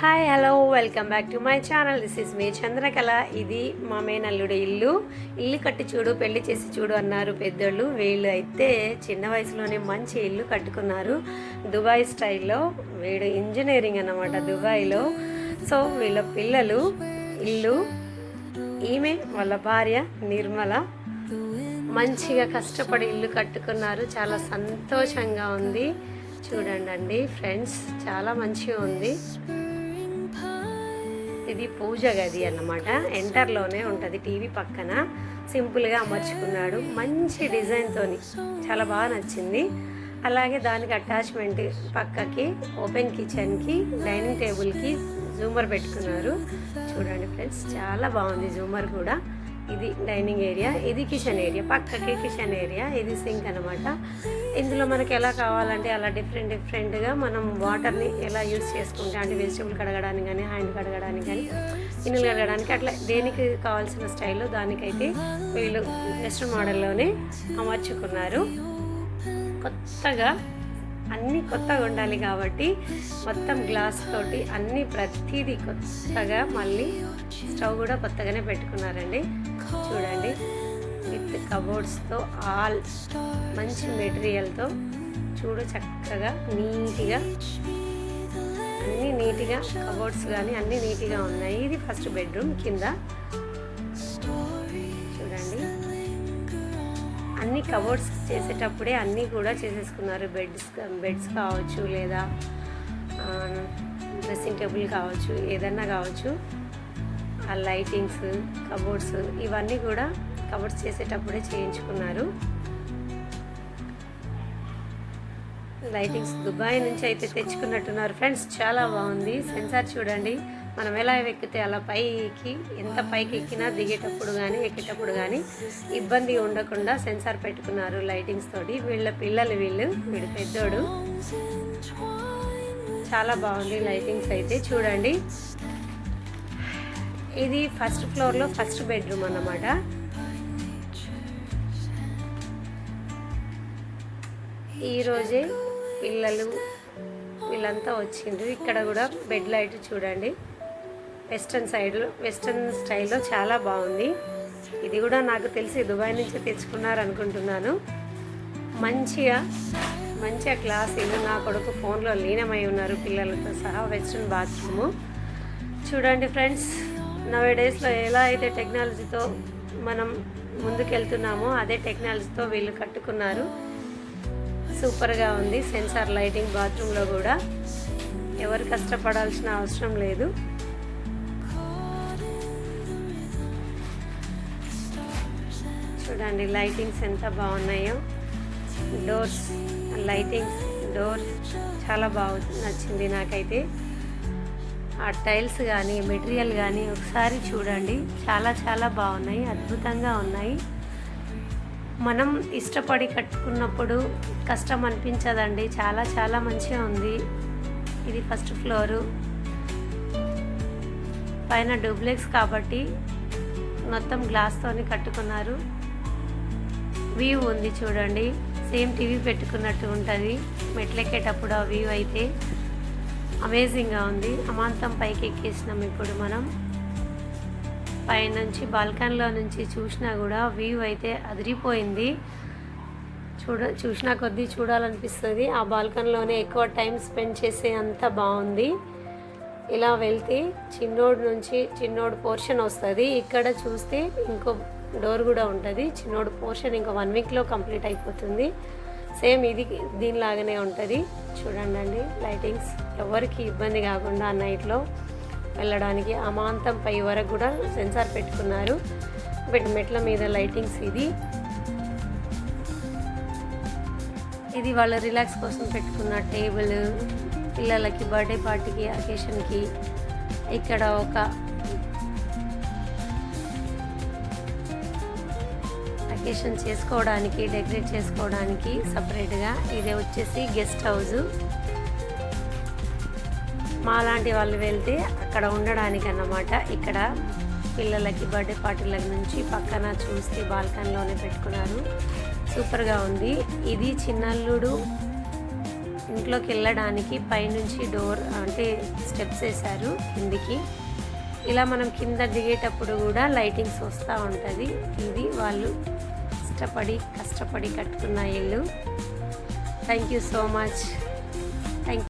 Hi hello welcome back to my channel this is me Chandrakala ఇది మా మేనల్లుడి ఇల్లు. ఇల్లు కట్టి చూడు పెళ్ళి చేసి చూడు అన్నారు పెద్దోళ్ళు. వీళ్ళు అయితే చిన్న వయసులోనే మంచి ఇల్లు కట్టుకున్నారు. దుబాయ్ స్టైల్లో వీడు ఇంజనీరింగ్ అన్నమాట దుబాయ్లో. సో వీళ్ళ పిల్లలు ఇల్లు ఈమె వాళ్ళ భార్య నిర్మల మంచిగా కష్టపడి ఇల్లు కట్టుకున్నారు. చాలా సంతోషంగా ఉంది. చూడండి అండి ఫ్రెండ్స్ చాలా మంచిగా ఉంది. ఇది పూజ గది అన్నమాట. ఎంటర్లోనే ఉంటుంది టీవీ పక్కన. సింపుల్గా అమర్చుకున్నాడు. మంచి డిజైన్తోని చాలా బాగా నచ్చింది. అలాగే దానికి అటాచ్మెంట్ పక్కకి ఓపెన్ కిచెన్కి డైనింగ్ టేబుల్కి జూమర్ పెట్టుకున్నారు. చూడండి ఫ్రెండ్స్ చాలా బాగుంది జూమర్ కూడా. ఇది డైనింగ్ ఏరియా ఇది కిచెన్ ఏరియా పక్కకి కిచెన్ ఏరియా ఇది సింక్ అనమాట ఇందులో మనకి ఎలా కావాలంటే అలా డిఫరెంట్ డిఫరెంట్గా మనం వాటర్ని ఎలా యూస్ చేసుకుంటే అంటే వెజిటేబుల్ కడగడానికి కానీ హ్యాండ్ కడగడానికి కానీ గిన్నెలు కడగడానికి అట్లా దేనికి కావాల్సిన స్టైల్లో దానికైతే వీళ్ళు వెస్ట్రన్ మోడల్లోనే అమర్చుకున్నారు. కొత్తగా అన్నీ కొత్తగా ఉండాలి కాబట్టి మొత్తం గ్లాస్ తోటి అన్నీ ప్రతిదీ కొత్తగా మళ్ళీ స్టవ్ కూడా కొత్తగానే పెట్టుకున్నారండి. చూడండి. విత్ కబోర్డ్స్తో ఆల్ మంచి మెటీరియల్తో చూడు చక్కగా నీట్గా అన్నీ నీట్గా కబోర్డ్స్ కానీ అన్నీ నీట్గా ఉన్నాయి. ఇది ఫస్ట్ బెడ్రూమ్ కింద. చూడండి. అన్ని కబోర్డ్స్ చేసేటప్పుడే అన్నీ కూడా చేసేసుకున్నారు. బెడ్స్ బెడ్స్ కావచ్చు లేదా డ్రెస్సింగ్ టేబుల్ కావచ్చు ఏదన్నా కావచ్చు. ఆ లైటింగ్స్ కబోర్డ్స్ ఇవన్నీ కూడా కబోర్డ్స్ చేసేటప్పుడే చేయించుకున్నారు. లైటింగ్స్ దుబాయ్ నుంచి అయితే తెచ్చుకున్నట్టున్నారు. ఫ్రెండ్స్ చాలా బాగుంది. సెన్సార్ చూడండి. మనం ఎలా ఎక్కితే అలా పైకి ఎంత పైకి ఎక్కినా దిగేటప్పుడు కానీ ఎక్కేటప్పుడు కానీ ఇబ్బంది ఉండకుండా సెన్సార్ పెట్టుకున్నారు లైటింగ్స్ తోటి. వీళ్ళ పిల్లలు వీళ్ళు వీడు పెద్దోడు. చాలా బాగుంది లైటింగ్స్ అయితే. చూడండి. ఇది ఫస్ట్ ఫ్లోర్లో ఫస్ట్ బెడ్రూమ్ అన్నమాట. ఈరోజే పిల్లలు వీళ్ళంతా వచ్చిండ్రు. ఇక్కడ కూడా బెడ్ లైట్ చూడండి. వెస్ట్రన్ సైడ్లో వెస్ట్రన్ స్టైల్లో చాలా బాగుంది. ఇది కూడా నాకు తెలిసి దుబాయ్ నుంచి తెచ్చుకున్నారు అనుకుంటున్నాను మంచిగా మంచిగా క్లాస్ ఇల్లు నా కొడుకు ఫోన్లో లీనమై ఉన్నారు పిల్లలతో సహా వెస్ట్రన్ బాత్రూము. చూడండి ఫ్రెండ్స్. నవే డేస్లో ఎలా అయితే టెక్నాలజీతో మనం ముందుకెళ్తున్నామో అదే టెక్నాలజీతో వీళ్ళు కట్టుకున్నారు. సూపర్గా ఉంది. సెన్సార్ లైటింగ్ బాత్రూంలో కూడా. ఎవరు కష్టపడాల్సిన అవసరం లేదు. చూడండి లైటింగ్స్ ఎంత బాగున్నాయో. డోర్స్ లైటింగ్స్ డోర్స్ చాలా బాగు నచ్చింది నాకైతే. ఆ టైల్స్ కానీ మెటీరియల్ కానీ ఒకసారి చూడండి. చాలా చాలా బాగున్నాయి. అద్భుతంగా ఉన్నాయి. మనం ఇష్టపడి కట్టుకున్నప్పుడు కష్టం అనిపించదండి. చాలా చాలా మంచిగా ఉంది. ఇది ఫస్ట్ ఫ్లోరు. పైన డూప్లెక్స్ కాబట్టి మొత్తం గ్లాస్తోని కట్టుకున్నారు. వ్యూ ఉంది చూడండి. సేమ్ టీవీ పెట్టుకున్నట్టు ఉంటుంది. మెట్లెక్కేటప్పుడు ఆ వ్యూ అయితే. అమేజింగ్గా ఉంది. అమాంతం పైకి ఎక్కేసినాం ఇప్పుడు మనం. పైనుంచి బాల్కనీలో నుంచి చూసినా కూడా వ్యూ అయితే అదిరిపోయింది. చూడ చూసినా కొద్దీ చూడాలనిపిస్తుంది. ఆ బాల్కనీలోనే ఎక్కువ టైం స్పెండ్ చేసే అంత బాగుంది. ఇలా వెళ్తే చిన్నోడు నుంచి చిన్నోడు పోర్షన్ వస్తుంది. ఇక్కడ చూస్తే ఇంకో డోర్ కూడా ఉంటుంది. చిన్నోడు పోర్షన్ ఇంకో వన్ వీక్లో కంప్లీట్ అయిపోతుంది. సేమ్ ఇది దీనిలాగానే ఉంటుంది. చూడండి అండి లైటింగ్స్ ఎవరికి ఇబ్బంది కాకుండా ఆ నైట్లో వెళ్ళడానికి అమాంతం పై వరకు కూడా సెన్సార్ పెట్టుకున్నారు. బట్ మెట్ల మీద లైటింగ్స్ ఇది. ఇది వాళ్ళ రిలాక్స్ కోసం పెట్టుకున్న టేబుల్ పిల్లలకి బర్త్డే పార్టీకి అకేషన్కి. ఇక్కడ ఒక అకేషన్ చేసుకోవడానికి డెకరేట్ చేసుకోవడానికి సపరేట్గా ఇది వచ్చేసి గెస్ట్ హౌస్ మాలాంటి వాళ్ళు వెళ్తే అక్కడ ఉండడానికి అన్నమాట ఇక్కడ పిల్లలకి బర్త్డే పార్టీల నుంచి పక్కన చూస్తే బాల్కనీలోనే పెట్టుకున్నారు. సూపర్గా ఉంది. ఇది చిన్నల్లుడు ఇంట్లోకి వెళ్ళడానికి పైనుంచి డోర్ అంటే స్టెప్స్ వేశారు కిందికి. ఇలా మనం కింద దిగేటప్పుడు కూడా లైటింగ్స్ వస్తూ ఉంటుంది. ఇది వాళ్ళు కష్టపడి కష్టపడి కట్టుకున్న ఇల్లు. Thank you so much